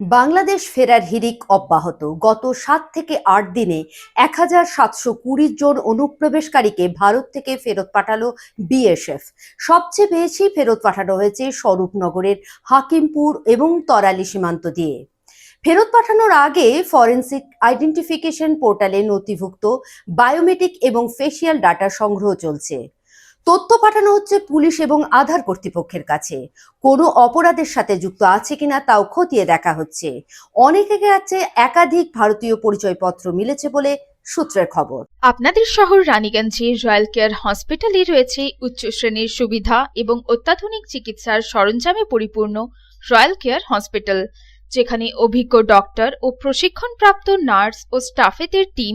বাংলাদেশ ফেরার হিরিক অব্যাহত। গত সাত থেকে আট দিনে এক হাজার সাতশো কুড়ি জন অনুপ্রবেশকারীকে ভারত থেকে ফেরত পাঠালো বিএসএফ। সবচেয়ে বেশি ফেরত পাঠানো হয়েছে স্বরূপনগরের হাকিমপুর এবং তরালি সীমান্ত দিয়ে। ফেরত পাঠানোর আগে ফরেন্সিক আইডেন্টিফিকেশন পোর্টালে নথিভুক্ত বায়োমেট্রিক এবং ফেসিয়াল ডাটা সংগ্রহ চলছে। তথ্য পাঠানো হচ্ছে পুলিশ এবং আধার কর্তৃপক্ষের কাছে। কোনো অপরাধের সাথে যুক্ত আছে কিনা তাও খতিয়ে দেখা হচ্ছে। অনেকে কাছে একাধিক ভারতীয় পরিচয়পত্র মিলেছে বলে সূত্রের খবর। আপনাদের শহর রানীগঞ্জে রয়্যাল কেয়ার হসপিটালে রয়েছে উচ্চ শ্রেণির সুবিধা এবং অত্যাধুনিক চিকিৎসার সরঞ্জামে পরিপূর্ণ রয়্যাল কেয়ার হসপিটাল, যেখানে অভিজ্ঞ ডক্টর ও প্রশিক্ষণপ্রাপ্ত নার্স ও স্টাফেদের টিম